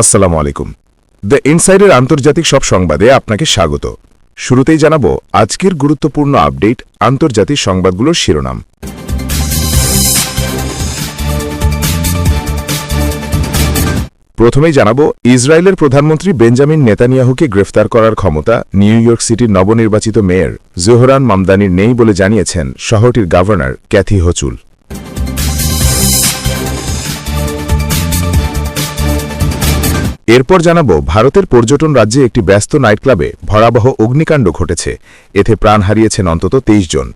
আসসালামু আলাইকুম। দ্য ইনসাইডের আন্তর্জাতিক সব সংবাদে আপনাকে স্বাগত। শুরুতেই জানাব আজকের গুরুত্বপূর্ণ আপডেট আন্তর্জাতিক সংবাদগুলোর শিরোনাম। প্রথমেই জানাব, ইসরায়েলের প্রধানমন্ত্রী বেঞ্জামিন নেতানিয়াহুকে গ্রেফতার করার ক্ষমতা নিউ ইয়র্ক সিটির নবনির্বাচিত মেয়র জোহরান মামদানির নেই বলে জানিয়েছেন শহরটির গভর্নর ক্যাথি হচুল। এরপর জানাব, ভারতের পর্যটন রাজ্যে একটি ব্যস্ত নাইট ক্লাবে ভয়াবহ অগ্নিকাণ্ড ঘটেছে। এতে প্রাণ হারিয়েছেন অন্তত তেইশ জন।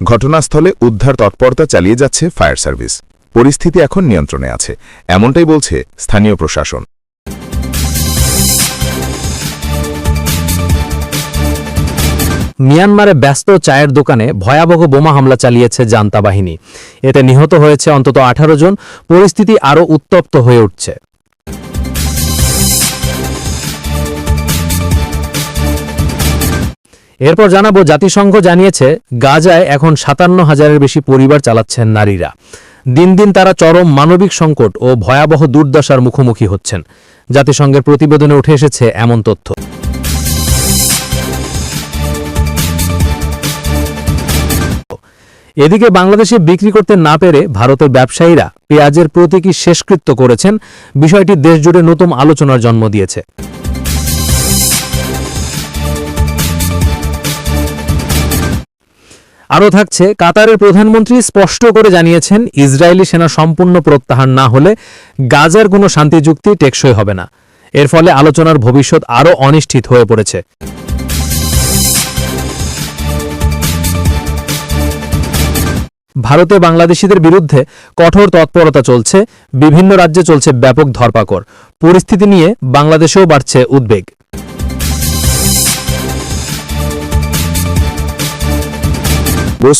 ঘটনাস্থলে উদ্ধার তৎপরতা চালিয়ে যাচ্ছে ফায়ার সার্ভিস। পরিস্থিতি এখন নিয়ন্ত্রণে আছে, এমনটাই বলছে স্থানীয় প্রশাসন। মিয়ানমারে ব্যস্ত চায়ের দোকানে ভয়াবহ বোমা হামলা চালিয়েছে জান্তা বাহিনী। এতে নিহত হয়েছে অন্তত আঠারো জন। পরিস্থিতি আরও উত্তপ্ত হয়ে উঠছে। এরপর জানাব, জাতিসংঘ জানিয়েছে, গাজায় এখন সাতান্ন হাজারের বেশি পরিবার চালাচ্ছেন নারীরা। দিন দিন তারা চরম মানবিক সংকট ও ভয়াবহ দুর্দশার মুখোমুখি হচ্ছেন। জাতিসংঘের প্রতিবেদনে উঠে এসেছে এমন তথ্য। এদিকে বাংলাদেশে বিক্রি করতে না পেরে ভারতের ব্যবসায়ীরা পেঁয়াজের প্রতীকী শেষকৃত্য করেছেন। বিষয়টি দেশজুড়ে নতুন আলোচনার জন্ম দিয়েছে। আরও থাকছে, কাতারের প্রধানমন্ত্রী স্পষ্ট করে জানিয়েছেন, ইসরায়েলি সেনা সম্পূর্ণ প্রত্যাহার না হলে গাজার কোনো শান্তি চুক্তি টেকসই হবে না। এর ফলে আলোচনার ভবিষ্যৎ আরও অনিশ্চিত হয়ে পড়েছে। ভারতে বাংলাদেশিদের বিরুদ্ধে কঠোর তৎপরতা চলছে, বিভিন্ন রাজ্যে চলছে ব্যাপক ধরপাকড়। পরিস্থিতি নিয়ে বাংলাদেশেও বাড়ছে উদ্বেগ।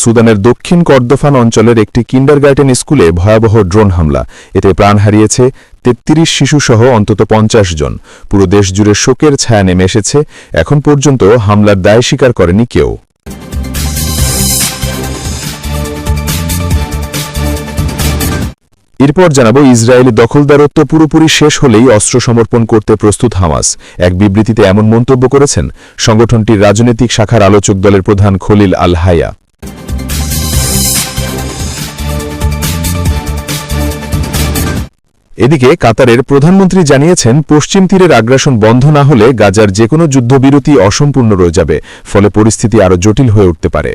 সুদানের দক্ষিণ কর্দফান অঞ্চলের একটি কিন্ডারগার্টেন স্কুলে ভয়াবহ ড্রোন হামলা। এতে প্রাণ হারিয়েছে তেত্রিশ শিশুসহ অন্তত পঞ্চাশ জন। পুরো দেশ জুড়ে শোকের ছায়া নেমে এসেছে। এখন পর্যন্ত হামলার দায় স্বীকার করেনি কেউ। এরপর জানাব ইসরায়েলি দখলদারত্ব পুরোপুরি শেষ হলেই অস্ত্র সমর্পণ করতে প্রস্তুত হামাস। এক বিবৃতিতে এমন মন্তব্য করেছেন সংগঠনটির রাজনৈতিক শাখার আলোচক দলের প্রধান খলিল আল হায়া। এদিকে কাতারের প্রধানমন্ত্রী জানিয়েছেন, পশ্চিম তীরের আগ্রাসন বন্ধ না হলে গাজার যে কোনো যুদ্ধবিরতি অসম্পূর্ণ রয়ে যাবে, ফলে পরিস্থিতি আরও জটিল হয়ে উঠতে পারে।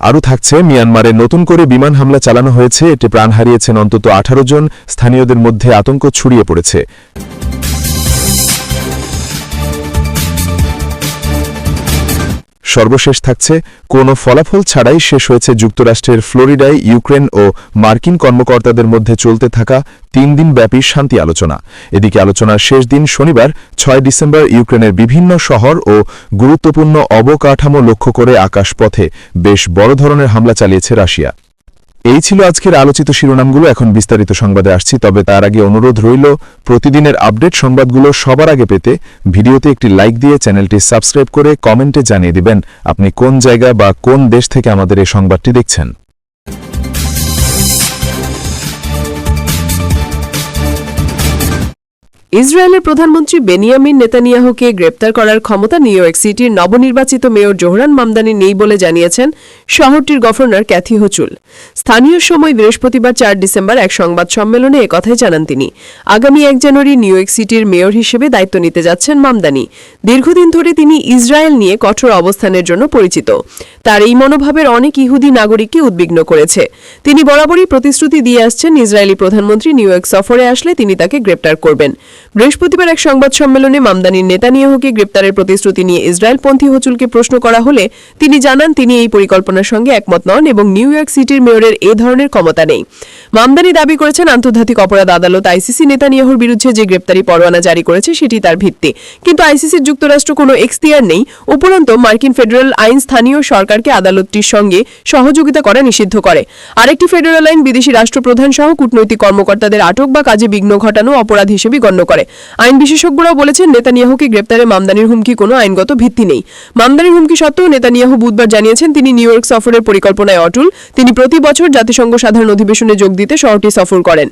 আরও থাকছে, মিয়ানমারে নতুন করে বিমান হামলা চালানো হয়েছে, এতে প্রাণ হারিয়েছেন অন্তত আঠারো জন, স্থানীয়দের মধ্যে আতঙ্ক ছড়িয়ে পড়েছে। সর্বশেষ থাকছে কোনো ফলাফল ছাড়াই শেষ হয়েছে যুক্তরাষ্ট্রের ফ্লোরিডায় ইউক্রেন ও মার্কিন কর্মকর্তাদের মধ্যে চলতে থাকা তিন দিন ব্যাপী শান্তি আলোচনা। এদিকে আলোচনার শেষ দিন শনিবার, ছয় ডিসেম্বর ইউক্রেনের বিভিন্ন শহর ও গুরুত্বপূর্ণ অবকাঠামো লক্ষ্য করে আকাশপথে বেশ বড় ধরনের হামলা চালিয়েছে রাশিয়া। এই ছিল আজকের আলোচিত শিরোনামগুলো। এখন বিস্তারিত সংবাদে আসছি, তবে তার আগে অনুরোধ রইল, প্রতিদিনের আপডেট সংবাদগুলো সবার আগে পেতে ভিডিওতে একটি লাইক দিয়ে চ্যানেলটি সাবস্ক্রাইব করে কমেন্টে জানিয়ে দিবেন, আপনি কোন জায়গা বা কোন দেশ থেকে আমাদের এই সংবাদটি দেখছেন। ইসরায়েলের প্রধানমন্ত্রী বেনিয়ামিন নেতানিয়াহুকে গ্রেপ্তার করার ক্ষমতা নিউ ইয়র্ক সিটির নবনির্বাচিত মেয়র জোহরান মামদানি নেই বলে জানিয়েছেন শহরটির গভর্নর ক্যাথি হচুল। স্থানীয় সময় বৃহস্পতিবার চার ডিসেম্বর এক সংবাদ সম্মেলনে একথাই জানান তিনি। আগামী এক জানুয়ারি নিউ ইয়র্ক সিটির মেয়র হিসেবে দায়িত্ব নিতে যাচ্ছেন মামদানি। দীর্ঘদিন ধরে তিনি ইসরায়েল নিয়ে কঠোর অবস্থানের জন্য পরিচিত। তার এই মনোভাবের অনেক ইহুদি নাগরিককে উদ্বিগ্ন করেছে। তিনি বরাবরই প্রতিশ্রুতি দিয়ে আসছেন ইসরায়েলি প্রধানমন্ত্রী নিউ ইয়র্ক সফরে আসলে তিনি তাকে গ্রেপ্তার করবেন। বৃহস্পতিবার এক সংবাদ সম্মেলনে মামদানির নেতানিয়াহুকে গ্রেপ্তারের প্রতিশ্রুতি নিয়ে ইসরায়েলপন্থী হচুলকে প্রশ্ন করা হলে তিনি জানান তিনি এই পরিকল্পনার সঙ্গে একমত নন এবং নিউ ইয়র্ক সিটির মেয়রের এ ধরনের ক্ষমতা নেই। মামদানি দাবি করেছেন আন্তর্জাতিক অপরাধ আদালত আইসিসি নেতানিয়াহুর বিরুদ্ধে যে গ্রেপ্তারি পরোয়ানা জারি করেছে, সেটি তার ভিত্তি। কিন্তু আইসিসির যুক্তরাষ্ট্র কোনো এখতিয়ার নেই। উপরন্তু, মার্কিন ফেডারেল আইন স্থানীয় সরকারকে আদালতটির সঙ্গে সহযোগিতা করা নিষিদ্ধ করে। আরেকটি ফেডারেল আইন বিদেশি রাষ্ট্রপ্রধান সহ কূটনৈতিক কর্মকর্তাদের আটক বা কাজে বিঘ্ন ঘটানো অপরাধ হিসেবে গণ্য করে। আইন বিশেষজ্ঞরাও বলেছেন, নেতানিয়াহুকে গ্রেপ্তারে মামদানির হুমকি কোনো আইনগত ভিত্তি নেই। মামদানির হুমকি সত্ত্বেও নেতানিয়াহু বুধবার জানিয়েছেন, তিনি নিউ ইয়র্ক সফরের পরিকল্পনায় অটল। তিনি প্রতি বছর জাতিসংঘ সাধারণ অধিবেশনে যোগ দিতে শহরটি সফর করেন।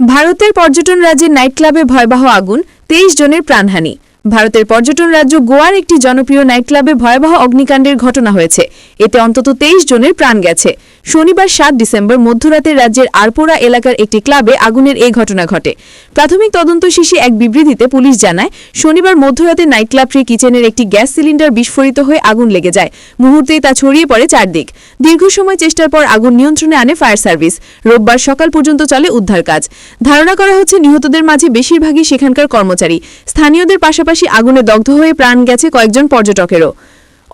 ভারতের পর্যটন রাজ্যের নাইট ক্লাবে ভয়াবহ আগুন, তেইশ জনের প্রাণহানি। ভারতের পর্যটন রাজ্য গোয়ার একটি জনপ্রিয় নাইট ক্লাবে ভয়াবহ অগ্নিকাণ্ডের ঘটনা হয়েছে। এতে অন্তত তেইশ জনের প্রাণ গেছে। শনিবার সাত ডিসেম্বর মধ্যরাতে রাজ্যের আরপোরা এলাকার একটি ক্লাবে আগুনের এই ঘটনা ঘটে। প্রাথমিক তদন্ত শেষে এক বিবৃতিতে পুলিশ জানায়, শনিবার মধ্যরাতে নাইট ক্লাবটির কিচেনের একটি গ্যাস সিলিন্ডার বিস্ফোরিত হয়ে আগুন লেগে যায়। মুহূর্তেই তা ছড়িয়ে পড়ে চারদিক। দীর্ঘ সময় চেষ্টার পর আগুন নিয়ন্ত্রণে আনে ফায়ার সার্ভিস। রোববার সকাল পর্যন্ত চলে উদ্ধার কাজ। ধারণা করা হচ্ছে, নিহতদের মাঝে বেশিরভাগই সেখানকার কর্মচারী। স্থানীয়দের পাশাপাশি আগুনে দগ্ধ হয়ে প্রাণ গেছে কয়েকজন পর্যটকেরও।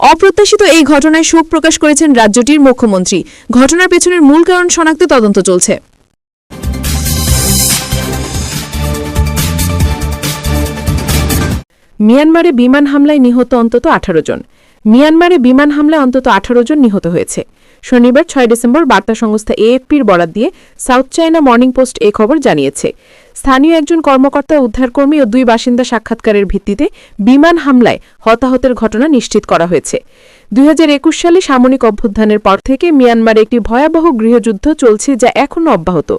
অপ্রত্যাশিত এই ঘটনায় শোক প্রকাশ করেছেন রাজ্যটির মুখ্যমন্ত্রী। ঘটনার পেছনের মূল কারণ শনাক্তে তদন্ত চলছে। মিয়ানমারে বিমান হামলায় নিহত অন্তত আঠারো জন। মিয়ানমারে বিমান হামলায় অন্তত আঠারো জন নিহত হয়েছে। শনিবার ছয় ডিসেম্বর বার্তা সংস্থা এএফপির বরাত দিয়ে সাউথ চায়না মর্নিং পোস্ট এ খবর জানিয়েছে। স্থানীয় একজন কর্মকর্তা, উদ্ধারকর্মী ও দুই বাসিন্দা সাক্ষাৎকারের ভিত্তিতে বিমান হামলায় হতাহতের ঘটনা নিশ্চিত করা হয়েছে। দুই হাজার একুশ সালে সামরিক অভ্যুত্থানের পর থেকে মিয়ানমারে একটি ভয়াবহ গৃহযুদ্ধ চলছে যা এখনও অব্যাহত।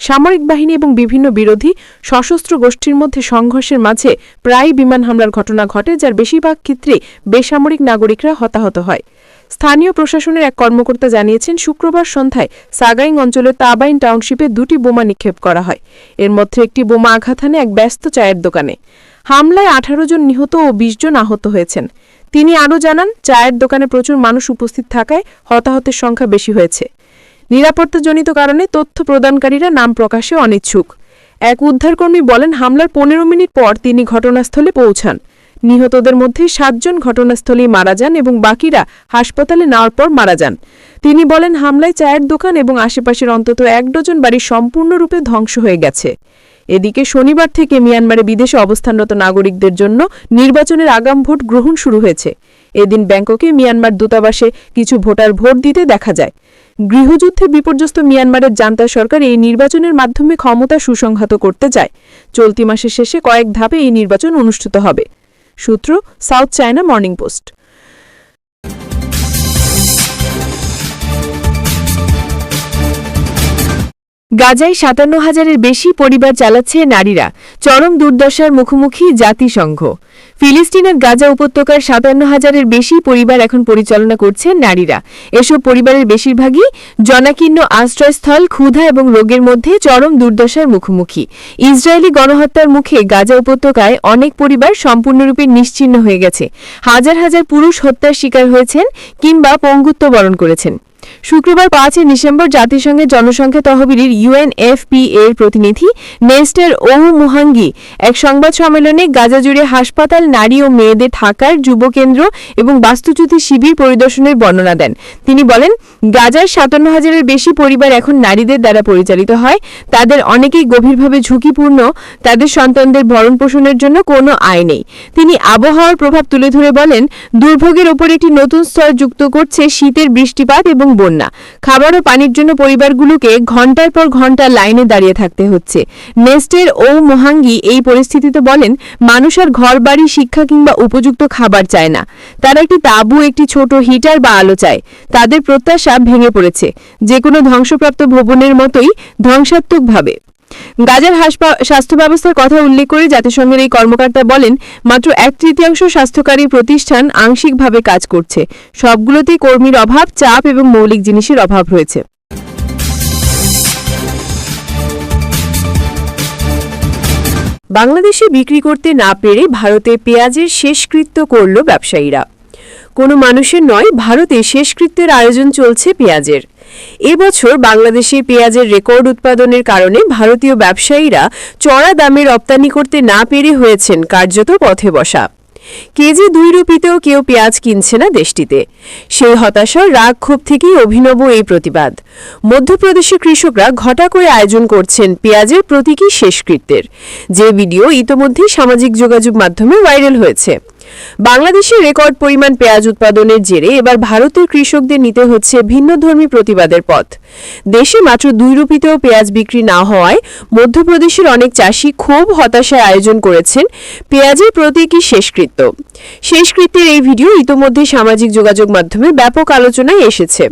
সামরিক বাহিনী এবং বিভিন্ন বিরোধী সশস্ত্র গোষ্ঠীর মধ্যে সংঘর্ষের মাঝে প্রায় বিমান হামলার ঘটনা ঘটে, যার বেশিরভাগ ক্ষেত্রে বেসামরিক নাগরিকরা হতাহত হয়। স্থানীয় প্রশাসনের এক কর্মকর্তা জানিয়েছেন, শুক্রবার সন্ধ্যায় সাগাইং অঞ্চলের তাবাইন টাউনশিপে দুটি বোমা নিক্ষেপ করা হয়। এর মধ্যে একটি বোমা আঘাত হানে এক ব্যস্ত চায়ের দোকানে। হামলায় আঠারো জন নিহত ও বিশ জন আহত হয়েছেন। তিনি আরও জানান, চায়ের দোকানে প্রচুর মানুষ উপস্থিত থাকায় হতাহতের সংখ্যা বেশি হয়েছে। নিরাপত্তাজনিত কারণে তথ্য প্রদানকারীরা নাম প্রকাশে অনিচ্ছুক। এক উদ্ধারকর্মী বলেন, হামলার পনেরো মিনিট পর তিনি ঘটনাস্থলে পৌঁছান। নিহতদের মধ্যে সাতজন ঘটনাস্থলেই মারা যান এবং বাকিরা হাসপাতালে নেওয়ার পর মারা যান। তিনি বলেন, হামলায় চায়ের দোকান এবং আশেপাশের অন্তত এক ডজন বাড়ি সম্পূর্ণরূপে ধ্বংস হয়ে গেছে। এদিকে শনিবার থেকে মিয়ানমারে বিদেশে অবস্থানরত নাগরিকদের জন্য নির্বাচনের আগাম ভোট গ্রহণ শুরু হয়েছে। এদিন ব্যাংককে মিয়ানমার দূতাবাসে কিছু ভোটার ভোট দিতে দেখা যায়। গৃহযুদ্ধে বিপর্যস্ত মিয়ানমারের জান্তা সরকার এই নির্বাচনের মাধ্যমে ক্ষমতা সুসংহত করতে চায়। চলতি মাসের শেষে কয়েক ধাপে এই নির্বাচন অনুষ্ঠিত হবে। সূত্র সাউথ চায়না মর্নিং পোস্ট। গাজায় সাতান্ন হাজারের বেশি পরিবার চালাচ্ছে নারীরা। চরম দুর্দশার মুখোমুখি জাতিসংঘ। ফিলিস্তিনের গাজা উপত্যকার সাতান্ন হাজারের বেশি পরিবার এখন পরিচালনা করছে নারীরা। এসব পরিবারের বেশিরভাগই জনাকীর্ণ আশ্রয়স্থল, ক্ষুধা এবং রোগের মধ্যে চরম দুর্দশার মুখোমুখি। ইসরায়েলি গণহত্যার মুখে গাজা উপত্যকায় অনেক পরিবার সম্পূর্ণরূপে নিশ্চিহ্ন হয়ে গেছে। হাজার হাজার পুরুষ হত্যার শিকার হয়েছেন কিংবা পঙ্গুত্ব বরণ করেছেন। শুক্রবার পাঁচই ডিসেম্বর জাতিসংঘের জনসংখ্যা তহবিলের ইউএনএফপি এর প্রতিনিধি নেস্টার ওহু মুহাঙ্গি এক সংবাদ সম্মেলনে গাজা জুড়ে হাসপাতাল, নারী ও মেয়েদের থাকার যুবকেন্দ্র এবং বাস্তুচ্যুতি শিবির পরিদর্শনের বর্ণনা দেন। তিনি বলেন, গাজার সাতান্ন হাজারের বেশি পরিবার এখন নারীদের দ্বারা পরিচালিত হয়। তাদের অনেকেই গভীরভাবে ঝুঁকিপূর্ণ। তাদের সন্তানদের ভরণ পোষণের জন্য কোনো আয় নেই। তিনি আবহাওয়ার প্রভাব তুলে ধরে বলেন, দুর্ভোগের ওপর একটি নতুন স্তর যুক্ত করছে শীতের বৃষ্টিপাত এবং বন্যা। খাবার ও পানির জন্য পরিবারগুলোকে ঘণ্টার পর ঘণ্টা লাইনে দাঁড়িয়ে থাকতে হচ্ছে। নেস্টের ও মোহাঙ্গি এই পরিস্থিতিতে বলেন, মানুষ আর ঘর, বাড়ি, শিক্ষা কিংবা উপযুক্ত খাবার চায় না। তারা একটি তাঁবু, একটি ছোট হিটার বা আলো চায়। তাদের প্রত্যাশা ভেঙে পড়েছে। যে কোনো ধ্বংসপ্রাপ্ত ভবনের মতোই ধ্বংসাত্মকভাবে। গাজার স্বাস্থ্য ব্যবস্থার কথা উল্লেখ করে জাতিসংঘের এই কর্মকর্তা বলেন, মাত্র এক তৃতীয়াংশ স্বাস্থ্যকারী প্রতিষ্ঠান আংশিকভাবে কাজ করছে। সবগুলোতেই কর্মীর অভাব, চাপ এবং মৌলিক জিনিসের অভাব রয়েছে। বাংলাদেশে বিক্রি করতে না পেরে ভারতে পেঁয়াজের শেষকৃত্য করল ব্যবসায়ীরা। কোনো মানুষের নয়, ভারতে শেষকৃত্যের আয়োজন চলছে পেঁয়াজের। এবছর বাংলাদেশে পেঁয়াজের রেকর্ড উৎপাদনের কারণে ভারতীয় ব্যবসায়ীরা চড়া দামে রপ্তানি করতে না পেরে হয়েছেন কার্যত পথে বসা। কেজি দুই রুপিতেও কেউ পেঁয়াজ কিনছে না দেশটিতে। সেই হতাশার রাগ ক্ষোভ থেকেই অভিনব এই প্রতিবাদ। মধ্যপ্রদেশের কৃষকরা ঘটা করে আয়োজন করছেন পেঁয়াজের প্রতীকী শেষকৃত্যের। যে ভিডিও ইতোমধ্যেই সামাজিক যোগাযোগ মাধ্যমে ভাইরাল হয়েছে। বাংলাদেশের রেকর্ড পরিমাণ পেঁয়াজ উৎপাদনের জেরে এবার ভারতের কৃষকদের নিতে হচ্ছে ভিন্নধর্মী প্রতিবাদের পথ। দেশে মাত্র দুই রুপিতেও পেঁয়াজ বিক্রি না হওয়ায় মধ্যপ্রদেশের অনেক চাষি খুব হতাশায় আয়োজন করেছেন পেঁয়াজের প্রতীকী শেষকৃত্য। শেষকৃত্যের এই ভিডিও ইতোমধ্যে সামাজিক যোগাযোগ মাধ্যমে ব্যাপক আলোচনায় এসেছে।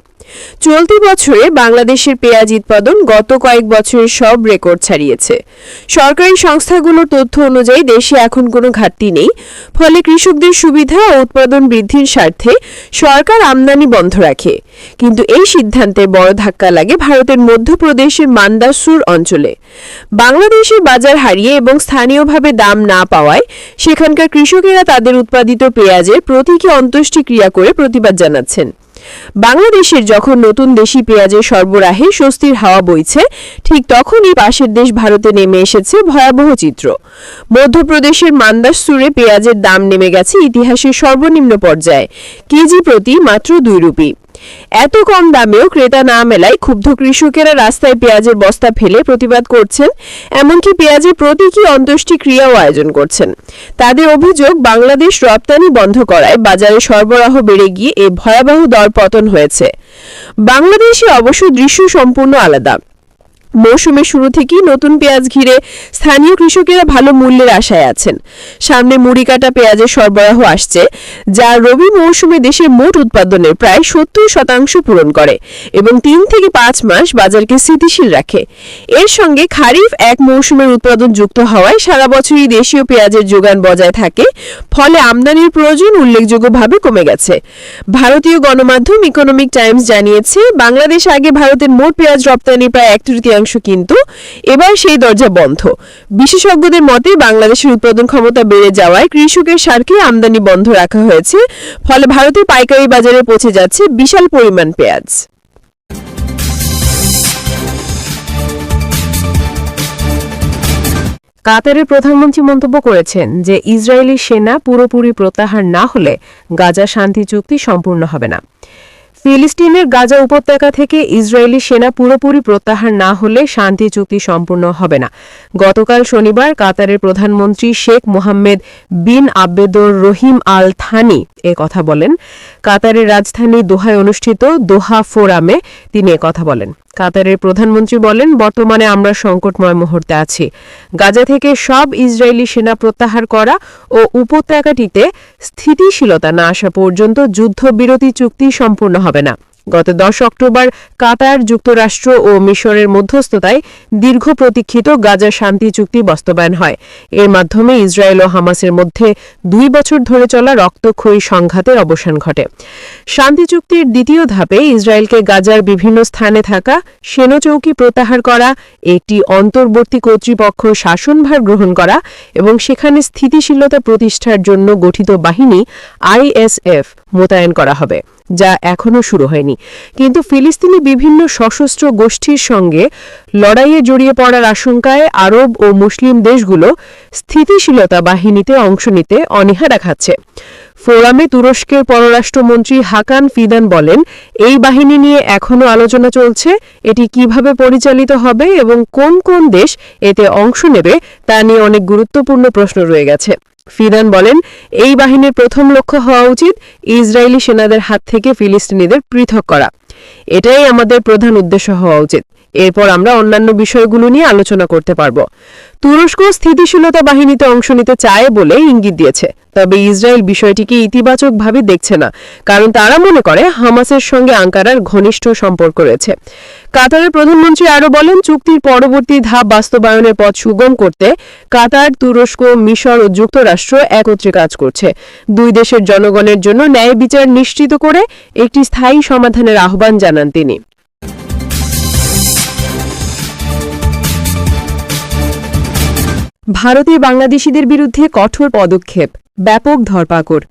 চলতি বছরে বাংলাদেশের পেঁয়াজ উৎপাদন গত কয়েক বছরের সব রেকর্ড ছাড়িয়েছে। সরকারি সংস্থাগুলোর তথ্য অনুযায়ী দেশে এখন কোনো ঘাটতি নেই, ফলে কৃষকদের সুবিধা ও উৎপাদন বৃদ্ধির স্বার্থে সরকার আমদানি বন্ধ রাখে। কিন্তু এই সিদ্ধান্তে বড় ধাক্কা লাগে ভারতের মধ্যপ্রদেশের মান্দাসুর অঞ্চলে। বাংলাদেশের বাজার হারিয়ে এবং স্থানীয়ভাবে দাম না পাওয়ায় সেখানকার কৃষকেরা তাদের উৎপাদিত পেঁয়াজের প্রতীকী অন্ত্যেষ্টিক্রিয়া করে প্রতিবাদ জানাচ্ছেন। বাংলাদেশের যখন নতুন দেশি পেঁয়াজের সরবরাহে স্বস্তির হাওয়া বইছে, ঠিক তখনই পাশের দেশ ভারতে নেমে এসেছে ভয়াবহ চিত্র। মধ্যপ্রদেশের মান্দাস সুরে পেঁয়াজের দাম নেমে গেছে ইতিহাসের সর্বনিম্ন পর্যায়ে, কেজি প্রতি মাত্র দুই রুপি। এত কম দামেও ক্রেতা না মেলায় ক্ষুব্ধ কৃষকেরা রাস্তায় পেঁয়াজের বস্তা ফেলে প্রতিবাদ করছেন, এমনকি পেঁয়াজের প্রতীকী অন্ত্যেষ্টি ক্রিয়াও আয়োজন করছেন। তাদের অভিযোগ, বাংলাদেশ রপ্তানি বন্ধ করায় বাজারে সরবরাহ বেড়ে গিয়ে এ ভয়াবহ দর পতন হয়েছে। বাংলাদেশে অবশ্য দৃশ্য সম্পূর্ণ আলাদা। মৌসুমের শুরু থেকেই নতুন পেঁয়াজ ঘিরে স্থানীয় কৃষকেরা ভালো মূল্যের আশায় আছেন। সামনে মুড়ি কাটা পেঁয়াজের সরবরাহ আসছে, যা রবি মৌসুমে দেশের মোট উৎপাদনের প্রায় সত্তর শতাংশ পূরণ করে এবং তিন থেকে পাঁচ মাস বাজারকে স্থিতিশীল রাখে। এর সঙ্গে খারিফ এক মৌসুমের উৎপাদন যুক্ত হওয়ায় সারা বছরই দেশীয় পেঁয়াজের যোগান বজায় থাকে, ফলে আমদানির প্রয়োজন উল্লেখযোগ্যভাবে কমে গেছে। ভারতীয় গণমাধ্যম ইকোনমিক টাইমস জানিয়েছে, বাংলাদেশ আগে ভারতের মোট পেঁয়াজ রপ্তানি প্রায় এক তৃতীয়াংশ কিন্তু এবার সেই দরজা বন্ধ। বিশেষজ্ঞদের মতে বাংলাদেশের উৎপাদন ক্ষমতা বেড়ে যাওয়ায় কৃষকের স্বার্থে আমদানি বন্ধ রাখা হয়েছে, ফলে ভারতের পাইকারি বাজারে পৌঁছে যাচ্ছে বিশাল পরিমাণ পেঁয়াজ। কাতারের প্রধানমন্ত্রী মন্তব্য করেছেন যে ইসরায়েলি সেনা পুরোপুরি প্রত্যাহার না হলে গাজা শান্তি চুক্তি সম্পূর্ণ হবে না। ফিলিস্তিনের গাজা উপত্যকা থেকে ইসরায়েলি সেনা পুরোপুরি প্রত্যাহার না হলে শান্তি চুক্তি সম্পূর্ণ হবে না। গতকাল শনিবার কাতারের প্রধানমন্ত্রী Sheikh Mohammed bin Abdur Rahim Al Thani এ কথা বলেন। কাতারের রাজধানী দোহায় অনুষ্ঠিত দোহা ফোরামে তিনি কথা বলেন। কাতারের প্রধানমন্ত্রী বলেন, বর্তমানে আমরা সংকটময় মুহূর্তে আছি। গাজা থেকে সব ইসরায়েলি সেনা প্রত্যাহার করা ও উপত্যকাটিতে স্থিতিশীলতা না আসা পর্যন্ত যুদ্ধবিরতি চুক্তি সম্পূর্ণ হবে না। গত দশ অক্টোবর কাতার যুক্তরাষ্ট্র ও মিশরের মধ্যস্থতায় দীর্ঘ প্রতীক্ষিত গাজা শান্তি চুক্তি বাস্তবায়ন হয়। এর মাধ্যমে ইসরায়েল ও হামাসের মধ্যে দুই বছর ধরে চলা রক্তক্ষয়ী সংঘাতের অবসান ঘটে। শান্তি চুক্তির দ্বিতীয় ধাপে ইসরায়েলকে গাজার বিভিন্ন স্থানে থাকা সেনচৌকি প্রত্যাহার করা, একটি অন্তর্বর্তী কর্তৃপক্ষ শাসনভার গ্রহণ করা এবং সেখানে স্থিতিশীলতা প্রতিষ্ঠার জন্য গঠিত বাহিনী আইএসএফ মোতায়েন করা হবে। যা এখনও শুরু হয়নি। কিন্তু ফিলিস্তিনি বিভিন্ন সশস্ত্র গোষ্ঠীর সঙ্গে লড়াইয়ে জড়িয়ে পড়ার আশঙ্কায় আরব ও মুসলিম দেশগুলো স্থিতিশীলতা বাহিনীতে অংশ নিতে অনীহা দেখাচ্ছে ফোরামে তুরস্কের পররাষ্ট্রমন্ত্রী হাকান ফিদান বলেন, এই বাহিনী নিয়ে এখনও আলোচনা চলছে, এটি কীভাবে পরিচালিত হবে এবং কোন কোন দেশ এতে অংশ নেবে তা নিয়ে অনেক গুরুত্বপূর্ণ প্রশ্ন রয়ে গেছে। ফিদান বলেন, এই বাহিনীর প্রথম লক্ষ্য হওয়া উচিত ইসরায়েলি সেনাদের হাত থেকে ফিলিস্তিনিদের পৃথক করা। এটাই আমাদের প্রধান উদ্দেশ্য হওয়া উচিত। এরপর আমরা অন্যান্য বিষয়গুলো নিয়ে আলোচনা করতে পারব। তুরস্ক স্থিতিশীলতা বাহিনীতে অংশ নিতে চায় বলে ইঙ্গিত দিয়েছে। তবে ইসরায়েল বিষয়টিকে ইতিবাচকভাবে দেখছে না, কারণ তারা মনে করে হামাসের সঙ্গে আঙ্কারার ঘনিষ্ঠ সম্পর্ক রয়েছে। কাতারের প্রধানমন্ত্রী আরও বলেন, চুক্তির পরবর্তী ধাপ বাস্তবায়নের পথ সুগম করতে কাতার, তুরস্ক, মিশর ও যুক্তরাষ্ট্র একত্রে কাজ করছে। দুই দেশের জনগণের জন্য ন্যায় বিচার নিশ্চিত করে একটি স্থায়ী সমাধানের আহ্বান জানান তিনি। ভারতে বাংলাদেশিদের বিরুদ্ধে কঠোর পদক্ষেপ ব্যাপক ধরপাকড়।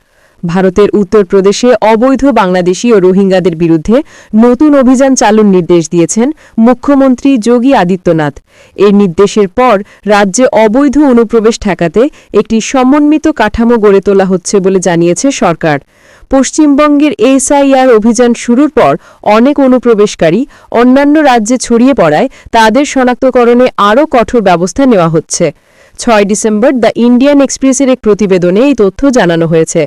ভারতের উত্তরপ্রদেশে অবৈধ বাংলাদেশি ও রোহিঙ্গাদের বিরুদ্ধে নতুন অভিযান চালুর নির্দেশ দিয়েছেন মুখ্যমন্ত্রী যোগী আদিত্যনাথ। এই নির্দেশের পর রাজ্যে অবৈধ অনুপ্রবেশ ঠেকাতে একটি সমন্বিত কাঠামো গড়ে তোলা হচ্ছে বলে জানিয়েছে সরকার। পশ্চিমবঙ্গের এসআইআর অভিযান শুরুর পর অনেক অনুপ্রবেশকারী অন্যান্য রাজ্যে ছড়িয়ে পড়ায় তাদের শনাক্তকরণে আরও কঠোর ব্যবস্থা নেওয়া হচ্ছে। ছয় ডিসেম্বর দ্য ইন্ডিয়ান এক্সপ্রেসের এক প্রতিবেদনে এই তথ্য জানানো হয়েছে।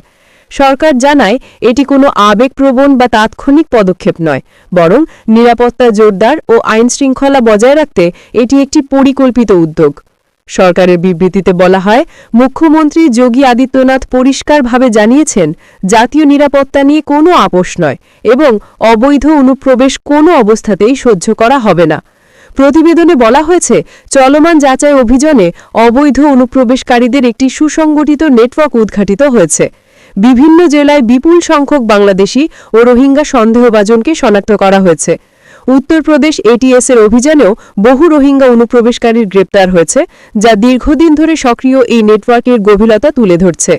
সরকার জানায়, এটি কোনো আবেগপ্রবণ বা তাৎক্ষণিক পদক্ষেপ নয়, বরং নিরাপত্তা জোরদার ও আইন শৃঙ্খলা বজায় রাখতে এটি একটি পরিকল্পিত উদ্যোগ। সরকারের বিবৃতিতে বলা হয়, মুখ্যমন্ত্রী যোগী আদিত্যনাথ পরিষ্কারভাবে জানিয়েছেন, জাতীয় নিরাপত্তা নিয়ে কোনো আপোষ নয় এবং অবৈধ অনুপ্রবেশ কোনো অবস্থাতেই সহ্য করা হবে না। প্রতিবেদনে বলা হয়েছে, চলমান যাচাই অভিযানে অবৈধ অনুপ্রবেশকারীদের একটি সুসংগঠিত নেটওয়ার্ক উদ্ঘাটিত হয়েছে। বিভিন্ন জেলায় বিপুল সংখ্যক বাংলাদেশি ও রোহিঙ্গা সন্দেহভাজনকে শনাক্ত করা হয়েছে। উত্তরপ্রদেশ এটিএস এর অভিযানেও বহু রোহিঙ্গা অনুপ্রবেশকারীর গ্রেপ্তার হয়েছে, যা দীর্ঘদিন ধরে সক্রিয় এই নেটওয়ার্কের গভীরতা তুলে ধরছে।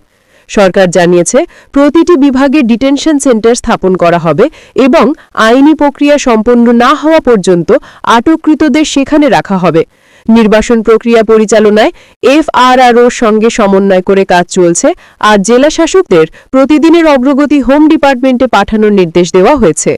সরকার জানিয়েছে, প্রতিটি বিভাগে ডিটেনশন সেন্টার স্থাপন করা হবে এবং আইনি প্রক্রিয়া সম্পন্ন না হওয়া পর্যন্ত আটককৃতদের সেখানে রাখা হবে। নির্বাসন প্রক্রিয়া পরিচালনায় এফআরআরওর সঙ্গে সমন্বয় করে কাজ চলছে আর জেলা শাসকদের প্রতিদিনের অগ্রগতি হোম ডিপার্টমেন্টে পাঠানোর নির্দেশ দেওয়া হয়েছে।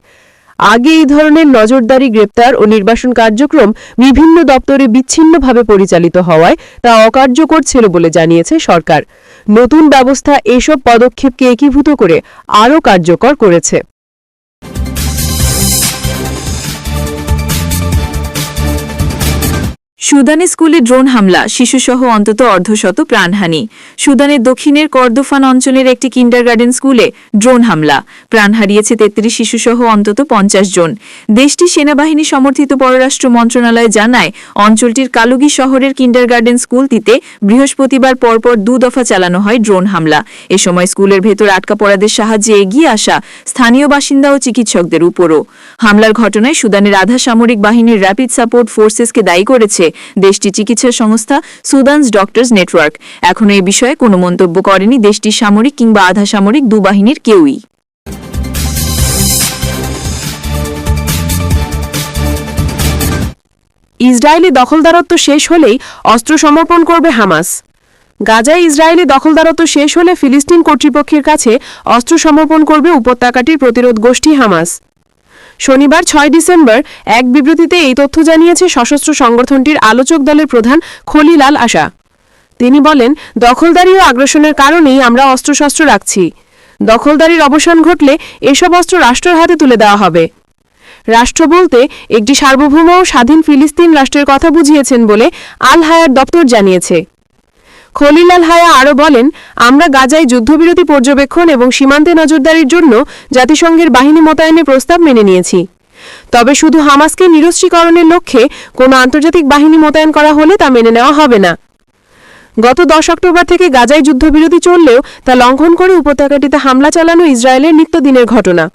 আগে এই ধরনের নজরদারি, গ্রেপ্তার ও নির্বাসন কার্যক্রম বিভিন্ন দপ্তরে বিচ্ছিন্নভাবে পরিচালিত হওয়ায় তা অকার্যকর ছিল বলে জানিয়েছে সরকার। নতুন ব্যবস্থা এসব পদক্ষেপকে একীভূত করে আরও কার্যকর করেছে। সুদানে স্কুলে ড্রোন হামলা, শিশুসহ অন্তত অর্ধশত প্রাণহানি। সুদানের দক্ষিণের কর্দোফান অঞ্চলের একটি কিন্ডারগার্ডেন স্কুলে ড্রোন হামলা। প্রাণ হারিয়েছে তেত্রিশ শিশুসহ অন্তত পঞ্চাশ জন। দেশটি সেনাবাহিনী সমর্থিত পররাষ্ট্র মন্ত্রণালয় জানায়, অঞ্চলটির কালুগি শহরের কিন্ডারগার্ডেন স্কুলটিতে বৃহস্পতিবার পরপর দু দফা চালানো হয় ড্রোন হামলা। এ সময় স্কুলের ভেতর আটকা পড়াদের সাহায্যে এগিয়ে আসা স্থানীয় বাসিন্দা ও চিকিৎসকদের উপরও। হামলার ঘটনায় সুদানের আধা সামরিক বাহিনীর র্যাপিড সাপোর্ট ফোর্সেসকে দায়ী করেছে দেশটির চিকিৎসা সংস্থা সুদানস ডক্টরস নেটওয়ার্ক। এখনও এ বিষয়ে কোনো মন্তব্য করেনি দেশটির সামরিক কিংবা আধা সামরিক দু বাহিনীর কেউই। ইসরায়েলি দখলদারত্ব শেষ হলেই অস্ত্র সমর্পণ করবে হামাস। গাজায় ইসরায়েলি দখলদারত্ব শেষ হলে ফিলিস্তিন কর্তৃপক্ষের কাছে অস্ত্র সমর্পণ করবে উপত্যকাটির প্রতিরোধ গোষ্ঠী হামাস। শনিবার ছয় ডিসেম্বর এক বিবৃতিতে এই তথ্য জানিয়েছে সশস্ত্র সংগঠনটির আলোচক দলের প্রধান খলিলাল আশা। তিনি বলেন, দখলদারি ও আগ্রাসনের কারণেই আমরা অস্ত্রশস্ত্র রাখছি। দখলদারির অবসান ঘটলে এসব অস্ত্র রাষ্ট্রের হাতে তুলে দেওয়া হবে। রাষ্ট্র বলতে একটি সার্বভৌম ও স্বাধীন ফিলিস্তিন রাষ্ট্রের কথা বুঝিয়েছেন বলে আল হায়ার দপ্তর জানিয়েছে। খলিল আল হায়া আরও বলেন, আমরা গাজায় যুদ্ধবিরতি পর্যবেক্ষণ এবং সীমান্তে নজরদারির জন্য জাতিসংঘের বাহিনী মোতায়েনের প্রস্তাব মেনে নিয়েছি। তবে শুধু হামাসকে নিরস্ত্রীকরণের লক্ষ্যে কোনো আন্তর্জাতিক বাহিনী মোতায়েন করা হলে তা মেনে নেওয়া হবে না। গত দশ অক্টোবর থেকে গাজায় যুদ্ধবিরতি চললেও তা লঙ্ঘন করে উপত্যকাটিতে হামলা চালানো ইসরায়েলের নিত্যদিনের ঘটনা।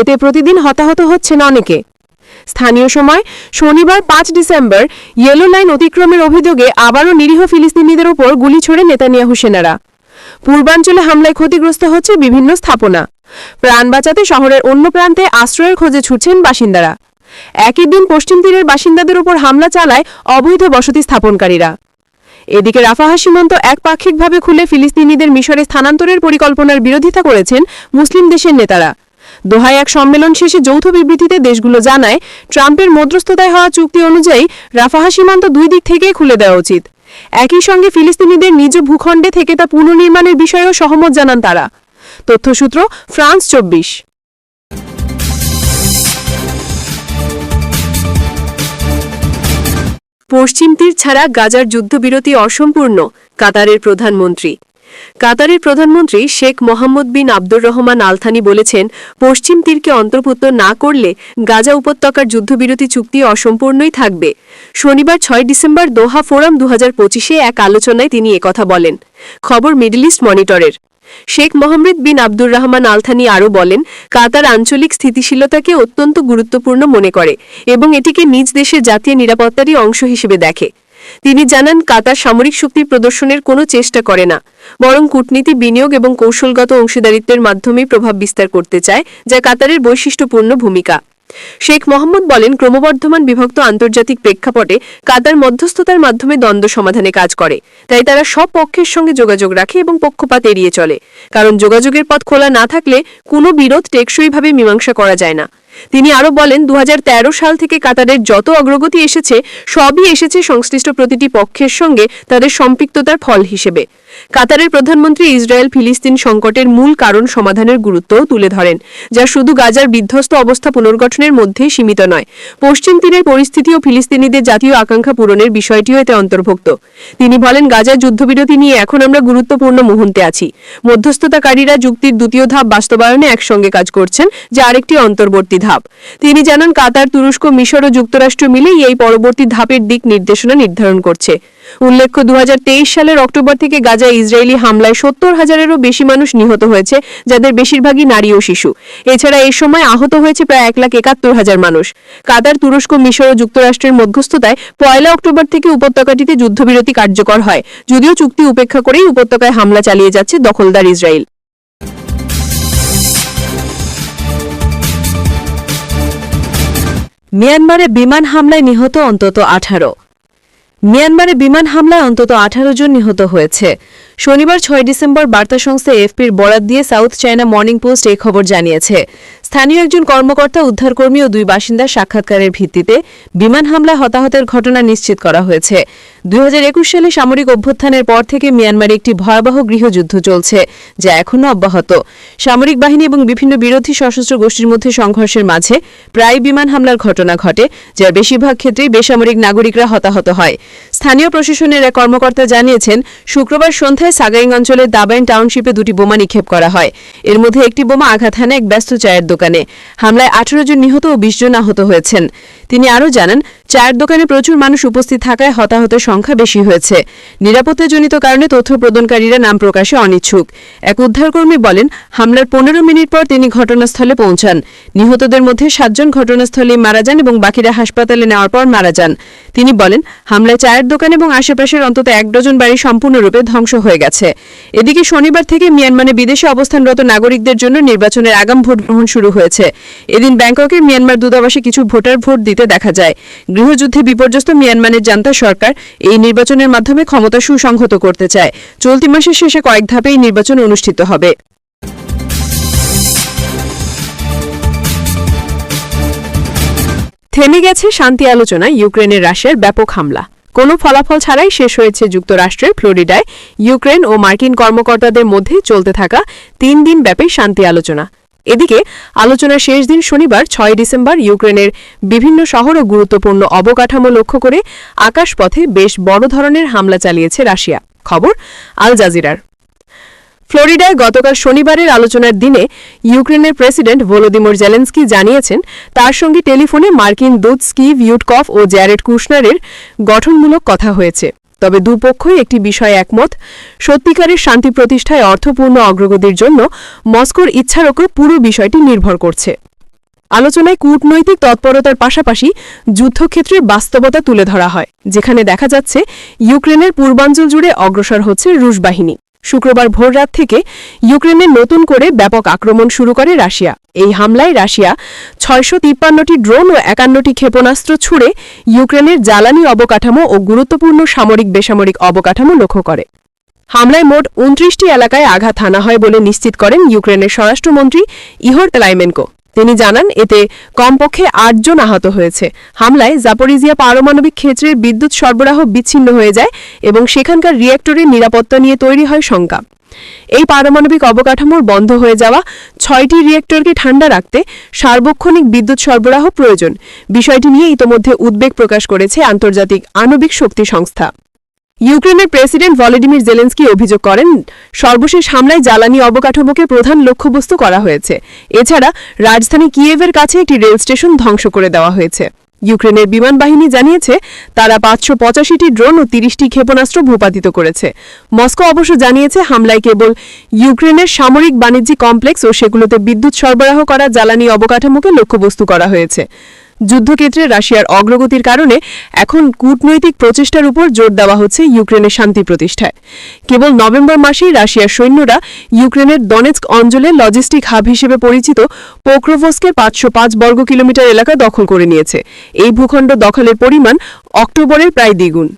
এতে প্রতিদিন হতাহত হচ্ছেন অনেকে। স্থানীয় সময় শনিবার পাঁচ ডিসেম্বর ইয়েলো লাইন অতিক্রমের অভিযোগে আবারও নিরীহ ফিলিস্তিনিদের ওপর গুলি ছড়ে নেতানিয়াহু সেনারা। পূর্বাঞ্চলে হামলায় ক্ষতিগ্রস্ত হচ্ছে বিভিন্ন স্থাপনা। প্রাণ বাঁচাতে শহরের অন্য প্রান্তে আশ্রয়ের খোঁজে ছুটছেন বাসিন্দারা। একই দিন পশ্চিম তীরের বাসিন্দাদের ওপর হামলা চালায় অবৈধ বসতি স্থাপনকারীরা। এদিকে রাফাহা সীমান্ত একপাক্ষিকভাবে খুলে ফিলিস্তিনিদের মিশরে স্থানান্তরের পরিকল্পনার বিরোধিতা করেছেন মুসলিম দেশের নেতারা। দোহায় এক সম্মেলন শেষে যৌথ বিবৃতিতে দেশগুলো জানায়, ট্রাম্পের মধ্যস্থতায় হওয়া চুক্তি অনুযায়ী রাফাহা সীমান্ত দুই দিক থেকেই খুলে দেওয়া উচিত। একই সঙ্গে ফিলিস্তিনিদের নিজ ভূখণ্ডে থেকে তা পুনর্নির্মাণের বিষয়েও সহমত জানান তারা। তথ্যসূত্র, ফ্রান্স চব্বিশ। পশ্চিম তীর ছাড়া গাজার যুদ্ধবিরতি অসম্পূর্ণ, কাতারের প্রধানমন্ত্রী। কাতারের প্রধানমন্ত্রী Sheikh Mohammad bin Abdur Rahman Al Thani বলেছেন, পশ্চিম তীরকে অন্তর্ভুক্ত না করলে গাজা উপত্যকার যুদ্ধবিরতি চুক্তি অসম্পূর্ণই থাকবে। শনিবার ছয় ডিসেম্বর দোহা ফোরাম দু হাজার এক আলোচনায় তিনি একথা বলেন। খবর Middle East মনিটরের। Sheikh Mohammad bin Abdur Rahman Al Thani আরও বলেন, কাতার আঞ্চলিক স্থিতিশীলতাকে অত্যন্ত গুরুত্বপূর্ণ মনে করে এবং এটিকে নিজ দেশের জাতীয় নিরাপত্তারই অংশ হিসেবে দেখে। তিনি জানান, কাতার সামরিক শক্তি প্রদর্শনের কোনো চেষ্টা করে না, বরং কূটনীতি, বিনিয়োগ এবং কৌশলগত অংশীদারিত্বের মাধ্যমেই প্রভাব বিস্তার করতে চায়, যা কাতারের বৈশিষ্ট্যপূর্ণ ভূমিকা। শেখ মোহাম্মদ বলেন, ক্রমবর্ধমান বিভক্ত আন্তর্জাতিক প্রেক্ষাপটে কাতার মধ্যস্থতার মাধ্যমে দ্বন্দ্ব সমাধানে কাজ করে, তাই তারা সব পক্ষের সঙ্গে যোগাযোগ রাখে এবং পক্ষপাত এড়িয়ে চলে। কারণ যোগাযোগের পথ খোলা না থাকলে কোনো বিরোধ টেকসইভাবে মীমাংসা করা যায় না। তিনি আরও বলেন দু হাজার তেরো সাল থেকে কাতারের যত অগ্রগতি এসেছে, সবই এসেছে সংশ্লিষ্ট প্রতিটি পক্ষের সঙ্গে তাদের সম্পৃক্ততার ফল হিসেবে। কাতারের প্রধানমন্ত্রী ইসরায়েল ফিলিস্তিন সংকটের মূল কারণ সমাধানের গুরুত্বও তুলে ধরেন, যা শুধু গাজার বিধ্বস্ত অবস্থা পুনর্গঠনের মধ্যেই সীমিত নয়। পশ্চিম তীরের পরিস্থিতি ও ফিলিস্তিনিদের জাতীয় আকাঙ্ক্ষা পূরণের বিষয়টিও এতে অন্তর্ভুক্ত। তিনি বলেন গাজার যুদ্ধবিরতি নিয়ে এখন আমরা গুরুত্বপূর্ণ মুহূর্তে আছি। মধ্যস্থতাকারীরা যুক্তির দ্বিতীয় ধাপ বাস্তবায়নে একসঙ্গে কাজ করছেন, যা আরেকটি অন্তর্বর্তী ধাপ। তিনি জানান, কাতার, তুরস্ক, মিশর ও যুক্তরাষ্ট্র মিলেই এই পরবর্তী ধাপের দিক নির্দেশনা নির্ধারণ করছে। উল্লেখ্য দু হাজার তেইশ সালের অক্টোবর থেকে গাজায় ইসরায়েলি হামলায় সত্তর হাজারেরও বেশি মানুষ নিহত হয়েছে, যাদের বেশিরভাগই নারী ও শিশু। এছাড়া এই সময় আহত হয়েছে প্রায় এক লাখ একাত্তর হাজার মানুষ। কাতার তুরস্ক মিশর ও যুক্তরাষ্ট্রের মধ্যস্থতায় পয়লা অক্টোবর থেকে উপত্যকাটিতে যুদ্ধবিরতি কার্যকর হয়, যদিও চুক্তি উপেক্ষা করেই উপত্যকায় হামলা চালিয়ে যাচ্ছে দখলদার ইসরায়েল। মিয়ানমারে বিমান হামলায় নিহত অন্তত আঠারো। মিয়ানমারে বিমান হামলায় অন্তত আঠারো জন নিহত হয়েছে। শনিবার ছয় ডিসেম্বর বার্তা সংস্থা এফপির বরাত দিয়ে সাউথ চায়না মর্নিং পোস্ট এই খবর জানিয়েছে। স্থানীয় একজন কর্মকর্তা, উদ্ধারকর্মী ও দুই বাসিন্দার সাক্ষাৎকারের ভিত্তিতে বিমান হামলায় হতাহতের ঘটনা নিশ্চিত করা হয়েছে। দু হাজার একুশ সালে সামরিক অভ্যুত্থানের পর থেকে মিয়ানমারে একটি ভয়াবহ গৃহযুদ্ধ চলছে, যা এখনও অব্যাহত। সামরিক বাহিনী এবং বিভিন্ন বিরোধী সশস্ত্র গোষ্ঠীর মধ্যে সংঘর্ষের মাঝে প্রায় বিমান হামলার ঘটনা ঘটে যার বেশিরভাগ ক্ষেত্রেই বেসামরিক নাগরিকরা হতাহত হয়। স্থানীয় প্রশাসনের এক কর্মকর্তা জানিয়েছেন, শুক্রবার সন্ধ্যায় সাগাইং অঞ্চলের দাবাইন টাউনশিপে দুটি বোমা নিক্ষেপ করা হয়। এর মধ্যে একটি বোমা আঘাত হানে, এক ব্যস্ত চায়ের দোকানে। হামলায় আঠারো জন নিহত ও বিশ জন আহত হয়েছেন। তিনি আরও জানান চায়ের দোকানে প্রচুর মানুষ উপস্থিত থাকায় হতাহতের সংখ্যা বেশি হয়েছে। নিরাপত্তাজনিত কারণে তথ্য প্রদানকারীরা নাম প্রকাশে অনিচ্ছুক। এক উদ্ধারকর্মী বলেন, হামলার পনেরো মিনিট পর তিনি ঘটনাস্থলে পৌঁছান। নিহতদের মধ্যে সাতজন ঘটনাস্থলেই মারা যান এবং বাকিরা হাসপাতালে নেওয়ার পর মারা যান। তিনি বলেন, হামলায় চায়ের দোকান এবং আশেপাশের অন্তত এক ডজন বাড়ি সম্পূর্ণরূপে ধ্বংস হয়ে গেছে। এদিকে শনিবার থেকে মিয়ানমারে বিদেশে অবস্থানরত নাগরিকদের জন্য নির্বাচনের আগাম ভোট গ্রহণ শুরু হয়েছে। এদিন ব্যাংককে মিয়ানমার দূতাবাসে কিছু ভোটার ভোট দিতে দেখা যায়। গৃহযুদ্ধে বিপর্যস্ত মিয়ানমারের জান্তা সরকার এই নির্বাচনের মাধ্যমে ক্ষমতা সুসংহত করতে চায়। চলতি মাসের শেষে কয়েক ধাপে এই নির্বাচন অনুষ্ঠিত হবে। থেমে গেছে শান্তি আলোচনা, ইউক্রেনের রাশিয়ার ব্যাপক হামলা। কোনো ফলাফল ছাড়াই শেষ হয়েছে যুক্তরাষ্ট্রের ফ্লোরিডায়। ইউক্রেন ও মার্কিন কর্মকর্তাদের মধ্যে চলতে থাকা তিন দিন ব্যাপী শান্তি আলোচনা। এদিকে আলোচনার শেষ দিন শনিবার, ছয় ডিসেম্বর, ইউক্রেনের বিভিন্ন শহর ও গুরুত্বপূর্ণ অবকাঠামো লক্ষ্য করে আকাশপথে বেশ বড় ধরনের হামলা চালিয়েছে রাশিয়া। খবর, আল জাজিরার। ফ্লোরিডায় গতকাল শনিবারের আলোচনার দিনে ইউক্রেনের প্রেসিডেন্ট ভলোদিমোর জেলেন্সকি জানিয়েছেন, তার সঙ্গে টেলিফোনে মার্কিন দূত স্কিভ ইউটকফ ও জ্যারেড কুশনারের গঠনমূলক কথা হয়েছে। তবে দুপক্ষই একটি বিষয়ে একমত। সত্যিকারের শান্তি প্রতিষ্ঠায় অর্থপূর্ণ অগ্রগতির জন্য মস্কোর ইচ্ছার ওপর পুরো বিষয়টি নির্ভর করছে। আলোচনায় কূটনৈতিক তৎপরতার পাশাপাশি যুদ্ধক্ষেত্রের বাস্তবতা তুলে ধরা হয়, যেখানে দেখা যাচ্ছে ইউক্রেনের পূর্বাঞ্চল জুড়ে অগ্রসর হচ্ছে রুশ বাহিনী। শুক্রবার ভোররাত থেকে ইউক্রেনের নতুন করে ব্যাপক আক্রমণ শুরু করে রাশিয়া। এই হামলায় রাশিয়া ছয়শো তিপ্পান্নটি ড্রোন ও একান্নটি ক্ষেপণাস্ত্র ছুড়ে ইউক্রেনের জ্বালানি অবকাঠামো ও গুরুত্বপূর্ণ সামরিক বেসামরিক অবকাঠামো লক্ষ্য করে। হামলায় মোট উনত্রিশটি এলাকায় আঘাত হানা হয় বলে নিশ্চিত করেন ইউক্রেনের স্বরাষ্ট্রমন্ত্রী ইহর তেলাইমেনকো। তিনি জানান, এতে কমপক্ষে আটজন আহত হয়েছে। হামলায় জাপোরিজিয়া পারমাণবিক ক্ষেত্রের বিদ্যুৎ সরবরাহ বিচ্ছিন্ন হয়ে যায় এবং সেখানকার রিয়েক্টরের নিরাপত্তা নিয়ে তৈরি হয় শঙ্কা। এই পারমাণবিক অবকাঠামোর বন্ধ হয়ে যাওয়া ছয়টি রিয়েক্টরকে ঠান্ডা রাখতে সার্বক্ষণিক বিদ্যুৎ সরবরাহ প্রয়োজন। বিষয়টি নিয়ে ইতোমধ্যে উদ্বেগ প্রকাশ করেছে আন্তর্জাতিক আণবিক শক্তি সংস্থা। ইউক্রেনের প্রেসিডেন্ট ভলোডিমির জেলেন্সকি অভিযোগ করেন, সর্বশেষ হামলায় জ্বালানি অবকাঠামোকে প্রধান লক্ষ্যবস্তু করা হয়েছে। এছাড়া, রাজধানী কিয়েভের কাছে একটি রেল স্টেশন ধ্বংস করে দেওয়া হয়েছে। ইউক্রেনের বিমান বাহিনী জানিয়েছে, তারা পাঁচশো পঁচাশিটি ড্রোন ও তিরিশটি ক্ষেপণাস্ত্র ভূপাতিত করেছে। মস্কো অবশ্য জানিয়েছে, হামলায় কেবল ইউক্রেনের সামরিক বাণিজ্যিক কমপ্লেক্স ও সেগুলোতে বিদ্যুৎ সরবরাহ করা জ্বালানি অবকাঠামোকে লক্ষ্যবস্তু করা হয়েছে। যুদ্ধক্ষেত্রে রাশিয়ার অগ্রগতির কারণে এখন কূটনৈতিক প্রচেষ্টার উপর জোর দেওয়া হচ্ছে ইউক্রেনের শান্তি প্রতিষ্ঠায়। কেবল নভেম্বর মাসেই রাশিয়ার সৈন্যরা ইউক্রেনের দনেৎস্ক অঞ্চলে লজিস্টিক হাব হিসেবে পরিচিত পোক্রোভস্কের পাঁচশো পাঁচ বর্গ কিলোমিটার এলাকা দখল করে নিয়েছে। এই ভূখণ্ড দখলের পরিমাণ অক্টোবরের প্রায় দ্বিগুণ।